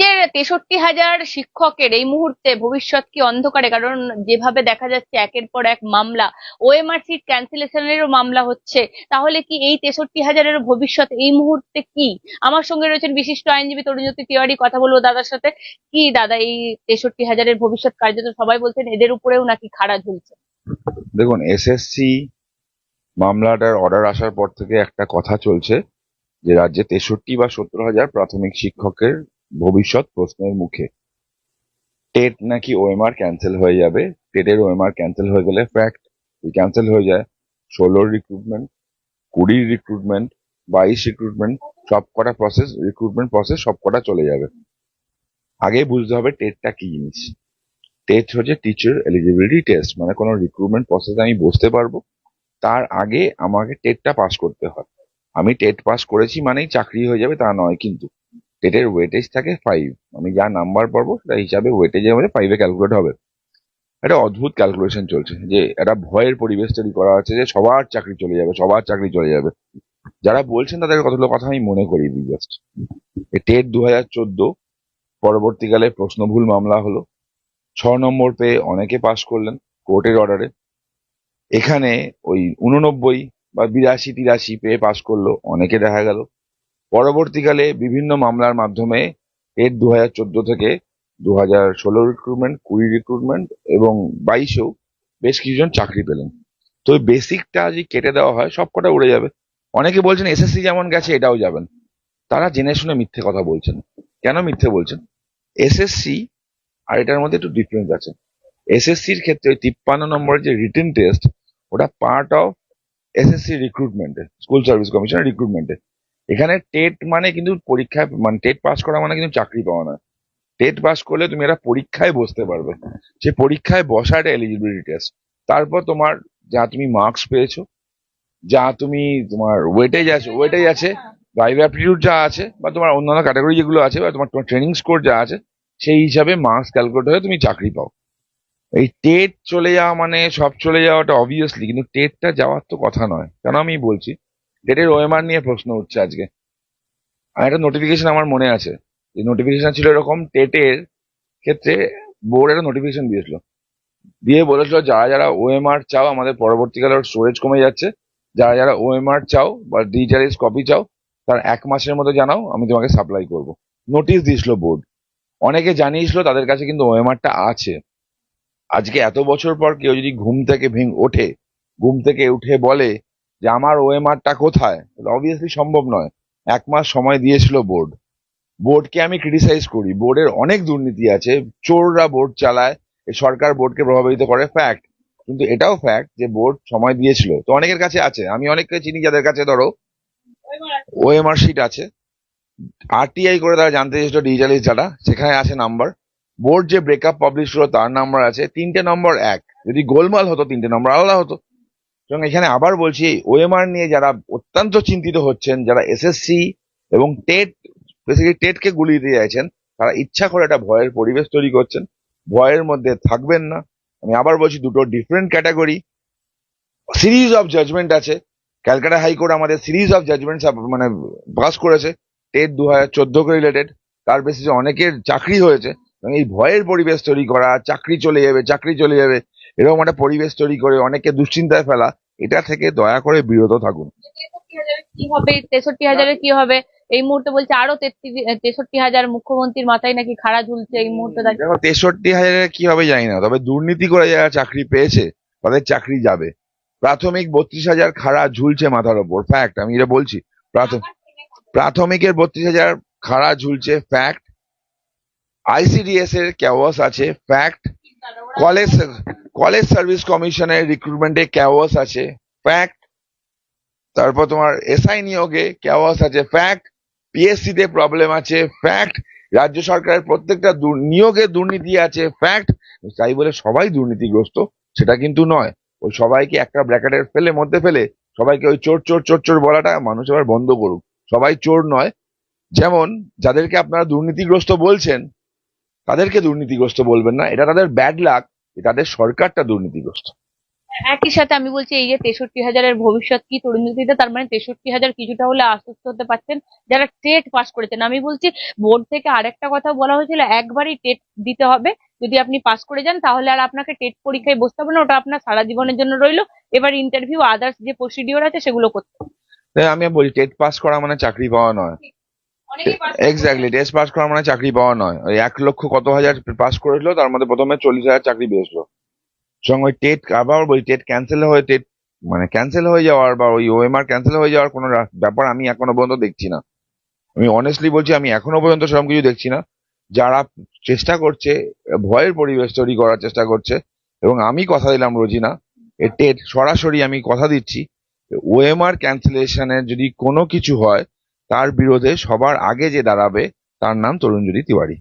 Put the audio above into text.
যে তেষট্টি হাজার শিক্ষকের এই মুহূর্তে ভবিষ্যৎ কি অন্ধকারে? কারণ যেভাবে দেখা যাচ্ছে একের পর এক মামলা ওএমআর সিট ক্যান্সেলেশনেরও মামলা হচ্ছে। তাহলে কি এই তেষট্টি হাজারের ভবিষ্যৎ এই মুহূর্তে কি? আমার সঙ্গে রয়েছেন বিশিষ্ট আইনজীবী তরুণজ্যোতি তিওয়ারি, কথা বলব দাদার সাথে। কি দাদা, এই তেষট্টি হাজারের ভবিষ্যৎ কার্যত সবাই বলছেন এদের উপরেও নাকি খাড়া ঝুলছে? দেখুন এসএসসি মামলাটার অর্ডার আসার পর থেকে একটা কথা চলছে যে রাজ্যে তেষট্টি বা সত্তর হাজার প্রাথমিক শিক্ষকের ভবিষ্যৎ প্রশ্নের মুখে। টেট নাকি ওএমআর ক্যান্সেল হয়ে যাবে? টেটের ওএমআর ক্যান্সেল হয়ে গেলে ফ্যাক্ট ক্যান্সেল হয়ে যায় ষোলোর রিক্রুটমেন্ট কুড়ির রিক্রুটমেন্ট বাইশ রিক্রুটমেন্ট সব কটা প্রসেস রিক্রুটমেন্ট প্রসেস সব কটা চলে যাবে। আগে বুঝতে হবে টেটটা কি জিনিস। টেট হচ্ছে টিচার এলিজিবিলিটি টেস্ট মানে কোনো রিক্রুটমেন্ট প্রসেসে আমি বসতে পারব, তার আগে আমাকে টেটটা পাস করতে হয়। আমি টেট পাস করেছি মানেই চাকরি হয়ে যাবে তা নয় কিন্তু। টেটের ওয়েটেজ থাকে ফাইভ আমি যা নাম্বার পাবো সেটা হিসাবে ওয়েটেজের মধ্যে ফাইভে ক্যালকুলেট হবে। একটা অদ্ভুত ক্যালকুলেশন চলছে যে একটা ভয়ের পরিবেশ তৈরি করা আছে যে সবার চাকরি চলে যাবে, সবার চাকরি চলে যাবে। যারা বলছেন তাদের কতগুলো কথা আমি মনে করি দিই জাস্ট টেট দু হাজার চোদ্দ, পরবর্তীকালে প্রশ্নভুল মামলা হলো। ছ নম্বর পেয়ে অনেকে পাশ করলেন কোর্টের অর্ডারে এখানে ওই উননব্বই বা বিরাশি তিরাশি পেয়ে পাশ করল, অনেকে দেখা গেল। পরবর্তীকালে বিভিন্ন মামলার মাধ্যমে এর দু হাজার চোদ্দ থেকে দু হাজার ষোলো রিক্রুটমেন্ট কুড়ি রিক্রুটমেন্ট এবং বাইশেও বেশ কিছুজন চাকরি পেলেন। তো বেসিকটা যদি কেটে দেওয়া হয় সব কটা উড়ে যাবে। অনেকে বলছেন, এসএসসি যেমন গেছে, এটাও যাবেন। তারা জেনে শুনে মিথ্যে কথা বলছেন। কেন মিথ্যে বলছেন? এসএসসি, আর এটার মধ্যে একটু ডিফারেন্স আছে। এসএসসির ক্ষেত্রে ওই তিপ্পান্ন নম্বরের যে রিটেন টেস্ট ওটা পার্ট অফ এসএসসি রিক্রুটমেন্টে স্কুল সার্ভিস কমিশনের রিক্রুটমেন্টে এখানে টেট মানে কিন্তু পরীক্ষায় মানে টেট পাস করা মানে কিন্তু চাকরি পাওয়া না। টেট পাস করলে তুমি একটা পরীক্ষায় বসতে পারবে। সে পরীক্ষায় বসা একটা এলিজিবিলিটি টেস্ট তারপর তোমার যা তুমি মার্কস পেয়েছ, যা তুমি তোমার ওয়েটেজ আছে ওয়েটেজ আছে লাইভ অ্যাপটিটিউড যা আছে, বা তোমার অন্যান্য ক্যাটাগরি যেগুলো আছে, বা তোমার তোমার ট্রেনিং স্কোর যা আছে, সেই হিসাবে মার্কস ক্যালকুলেট হয়ে তুমি চাকরি পাও। এই টেট চলে যাওয়া মানে সব চলে যাওয়াটা অবভিয়াসলি কিন্তু টেটটা যাওয়ার তো কথা নয়। কেন আমি বলছি? টেটের ওএমআর নিয়ে প্রশ্ন উঠছে আজকে। আর একটা নোটিফিকেশন আমার মনে আছে। যে নোটিফিকেশন ছিল এরকম টেটের ক্ষেত্রে বোর্ড একটা নোটিফিকেশন দিয়েছিল। দিয়ে বলেছিল, যারা যারা ওএমআর চাও, আমাদের পরবর্তীকালে স্টোরেজ কমে যাচ্ছে। যারা যারা ওএমআর চাও বা ডিজিটালাইজ কপি চাও, তার এক মাসের মধ্যে জানাও, আমি তোমাকে সাপ্লাই করব। নোটিশ দিয়েছিল বোর্ড অনেকে জানিয়েছিল, তাদের কাছে কিন্তু ওএমআরটা আছে। আজকে এত বছর পর কেউ যদি ঘুম থেকে ভেঙ ওঠে, ঘুম থেকে উঠে বলে যে আমার ওএমআরটা কোথায়? অবভিয়াসলি সম্ভব নয়। এক মাস সময় দিয়েছিল বোর্ড। বোর্ডকে আমি ক্রিটিসাইজ করি। বোর্ডের অনেক দুর্নীতি আছে। চোররা বোর্ড চালায়। সরকার বোর্ডকে প্রভাবিত করে। ফ্যাক্ট কিন্তু এটাও ফ্যাক্ট যে বোর্ড সময় দিয়েছিল। তো অনেকের কাছে আছে। আমি অনেককে চিনি যাদের কাছে ধরো ওএমআর শিট আছে। আরটিআই করে তারা জানতে চেয়েছিল ডিজিটালিস্ট ডাটা সেখানে আছে নাম্বার বোর্ড যে ব্রেকআপ পাবলিশ হলো, তার নাম্বার আছে। তিনটে নম্বর এক। যদি গোলমাল হতো, তিনটে নম্বর আলাদা হতো। এবং এখানে আবার বলছি ওএমআর নিয়ে যারা অত্যন্ত চিন্তিত হচ্ছেন, যারা এসএসসি এবং টেট বেসিক্যালি টেটকে গুলিয়ে দিতে চাইছেন, তারা ইচ্ছা করে একটা ভয়ের পরিবেশ তৈরি করছেন। ভয়ের মধ্যে থাকবেন না। আমি আবার বলছি, দুটো different category series of judgement আছে। ক্যালকাটা হাইকোর্ট আমাদের সিরিজ অফ জাজমেন্ট মানে পাস করেছে টেট দু হাজার চোদ্দকে রিলেটেড তার বেসিসে অনেকের চাকরি হয়েছে এই ভয়ের পরিবেশ তৈরি করা, চাকরি চলে যাবে, চাকরি চলে যাবে, এরকম একটা পরিবেশ তৈরি করে অনেকে দুশ্চিন্তায় ফেলা এটা থেকে দয়া করে বিরত থাকুন। কি হবে? তেষট্টি হাজারের কি হবে? এই মুহূর্তে বলছে আরও তেষট্টি হাজার মুখ্যমন্ত্রীর মাথায় নাকি খাড়া ঝুলছে এই মুহূর্তে। দেখো তেষট্টি হাজারের কি হবে জানি না তবে দুর্নীতি করে যারা চাকরি পেয়েছে তাদের চাকরি যাবে। প্রাথমিক বত্রিশ হাজার খাড়া ঝুলছে মাথার ওপর ফ্যাক্ট আমি এটা বলছি। প্রাথমিকের বত্রিশ হাজার খাড়া ঝুলছে ফ্যাক্ট আইসিডিএস এর ক্যাওয়াস আছে ফ্যাক্ট কলেজ কলেজ সার্ভিস কমিশনের রিক্রুটমেন্টে ক্যাওয়াস আছে ফ্যাক্ট তারপর তোমার এসআই নিয়োগে ক্যাওয়াস আছে ফ্যাক্ট পিএসসি তে প্রবলেম আছে ফ্যাক্ট রাজ্য সরকারের প্রত্যেকটা নিয়োগে দুর্নীতি আছে ফ্যাক্ট তাই বলে সবাই দুর্নীতিগ্রস্ত, সেটা কিন্তু নয়। ওই সবাইকে একটা ব্র্যাকেটের ফেলে, মধ্যে ফেলে, সবাইকে ওই চোর চোর চোর চোর বলাটা মানুষ আবার বন্ধ করুক। সবাই চোর নয়। যেমন, যাদেরকে আপনারা দুর্নীতিগ্রস্ত বলছেন, তাদেরকে দুর্নীতিগ্রস্ত বলবেন না। এটা তাদের ব্যাড লাক তাদের সরকারটা দুর্নীতিগ্রস্ত। একই সাথে আমি বলছি এই যে তেষট্টি হাজারের ভবিষ্যৎ কি তরুণ যুক্তিতে তার মানে তেষট্টি হাজার কিছুটা হলে আশ্বস্ত হতে পারছেন যারা টেট পাস করেছেন। আমি বলছি বোর্ড থেকে আরেকটা কথা বলা হয়েছিল একবারই টেট দিতে হবে। যদি আপনি পাস করে যান তাহলে আর আপনাকে টেট পরীক্ষায় বসতে হবে না ওটা আপনার সারা জীবনের জন্য রইল। এবার ইন্টারভিউ আদার্স যে প্রসিডিওর আছে সেগুলো করতে হবে। আমি বলি টেট পাস করা মানে চাকরি পাওয়া নয়। এক্স্যাক্টলি টেস্ট পাস করা মানে চাকরি পাওয়া নয়। ওই এক লক্ষ কত হাজার পাস করেছিল, তার মধ্যে প্রথমে চল্লিশ হাজার চাকরি পেয়েছিল। সঙ্গে ওই টেট আবার বলি টেট ক্যান্সেল হয়ে টেট মানে ক্যান্সেল হয়ে যাওয়ার বা ওই ওএমআর ক্যান্সেল হয়ে যাওয়ার কোনো ব্যাপার আমি এখনও পর্যন্ত দেখছি না। আমি অনেস্টলি বলছি, আমি এখনও পর্যন্ত সেরকম কিছু দেখছি না। যারা চেষ্টা করছে, ভয়ের পরিবেশ তৈরি করার চেষ্টা করছে, এবং আমি কথা দিলাম রোজিনা, এ টেট সরাসরি আমি কথা দিচ্ছি ওএমআর ক্যান্সেলেশনের যদি কোনো কিছু হয় তার বিরোধে সবার আগে যে দাঁড়াবে তার নাম তরুণজ্যোতি তিওয়ারি।